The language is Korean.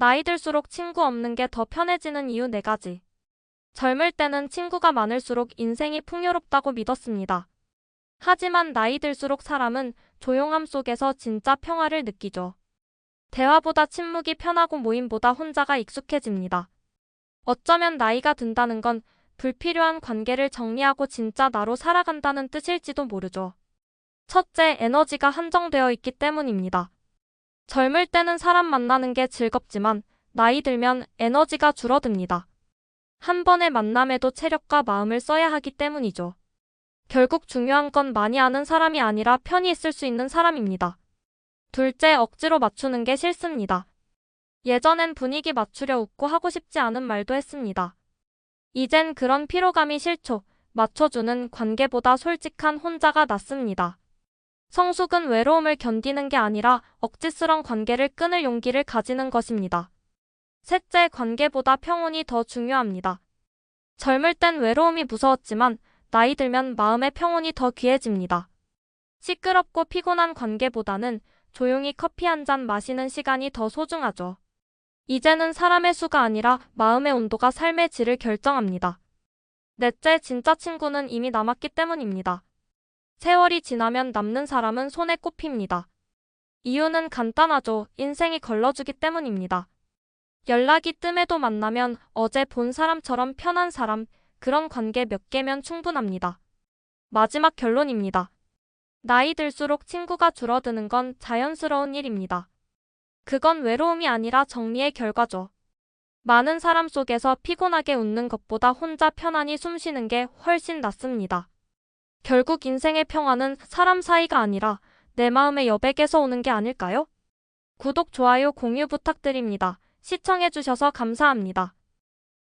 나이 들수록 친구 없는 게 더 편해지는 이유 네 가지. 젊을 때는 친구가 많을수록 인생이 풍요롭다고 믿었습니다. 하지만 나이 들수록 사람은 조용함 속에서 진짜 평화를 느끼죠. 대화보다 침묵이 편하고 모임보다 혼자가 익숙해집니다. 어쩌면 나이가 든다는 건 불필요한 관계를 정리하고 진짜 나로 살아간다는 뜻일지도 모르죠. 첫째, 에너지가 한정되어 있기 때문입니다. 젊을 때는 사람 만나는 게 즐겁지만 나이 들면 에너지가 줄어듭니다. 한 번의 만남에도 체력과 마음을 써야 하기 때문이죠. 결국 중요한 건 많이 아는 사람이 아니라 편히 있을 수 있는 사람입니다. 둘째, 억지로 맞추는 게 싫습니다. 예전엔 분위기 맞추려 웃고 하고 싶지 않은 말도 했습니다. 이젠 그런 피로감이 싫죠. 맞춰주는 관계보다 솔직한 혼자가 낫습니다. 성숙은 외로움을 견디는 게 아니라 억지스런 관계를 끊을 용기를 가지는 것입니다. 셋째, 관계보다 평온이 더 중요합니다. 젊을 땐 외로움이 무서웠지만 나이 들면 마음의 평온이 더 귀해집니다. 시끄럽고 피곤한 관계보다는 조용히 커피 한 잔 마시는 시간이 더 소중하죠. 이제는 사람의 수가 아니라 마음의 온도가 삶의 질을 결정합니다. 넷째, 진짜 친구는 이미 남았기 때문입니다. 세월이 지나면 남는 사람은 손에 꼽힙니다. 이유는 간단하죠. 인생이 걸러주기 때문입니다. 연락이 뜸해도 만나면 어제 본 사람처럼 편한 사람, 그런 관계 몇 개면 충분합니다. 마지막 결론입니다. 나이 들수록 친구가 줄어드는 건 자연스러운 일입니다. 그건 외로움이 아니라 정리의 결과죠. 많은 사람 속에서 피곤하게 웃는 것보다 혼자 편안히 숨 쉬는 게 훨씬 낫습니다. 결국 인생의 평화는 사람 사이가 아니라 내 마음의 여백에서 오는 게 아닐까요? 구독, 좋아요, 공유 부탁드립니다. 시청해주셔서 감사합니다.